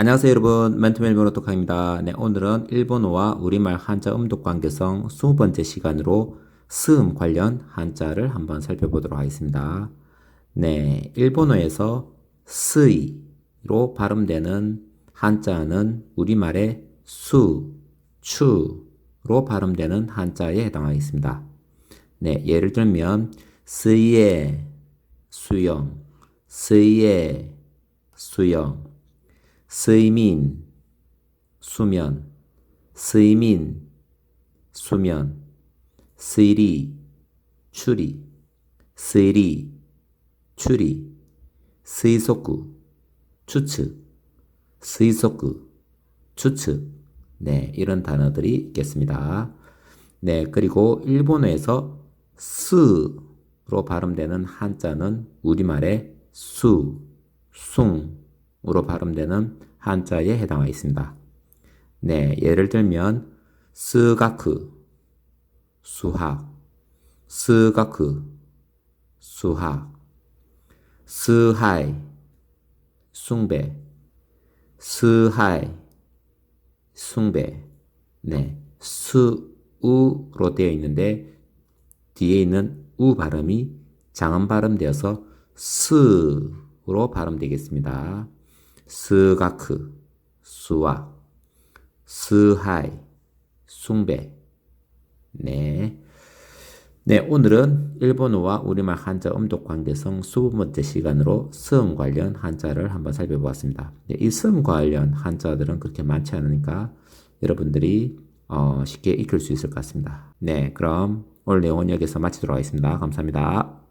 안녕하세요 여러분 멘토맨 번호톡입니다. 네 오늘은 일본어와 우리말 한자 음독 관계성 20번째 시간으로 스음 관련 한자를 한번 살펴보도록 하겠습니다. 네 일본어에서 스이로 발음되는 한자는 우리말의 수, 추로 발음되는 한자에 해당하겠습니다. 네 예를 들면 스이의 수영, 스이의 수영 스이민, 수면, 스이민, 수면, 스이리, 추리, 스이리, 추리, 스이소쿠, 추측, 스이소쿠, 추측. 네, 이런 단어들이 있겠습니다. 네, 그리고 일본어에서 스로 발음되는 한자는 우리말의 수, 숭, 으로 발음되는 한자에 해당하겠습니다. 네, 예를 들면 스가크 수학 스가크 수학 스하이 숭배 스하이 숭배 네, 수우로 되어 있는데 뒤에 있는 우 발음이 장음 발음되어서 스로 발음되겠습니다. 스가크, 수학, 스하이, 숭배. 네. 네, 오늘은 일본어와 우리말 한자 음독 관계성 20번째 시간으로 스음 관련 한자를 한번 살펴보았습니다. 네, 이 스음 관련 한자들은 그렇게 많지 않으니까 여러분들이 어, 쉽게 익힐 수 있을 것 같습니다. 네, 그럼 오늘 내용은 여기서 마치도록 하겠습니다. 감사합니다.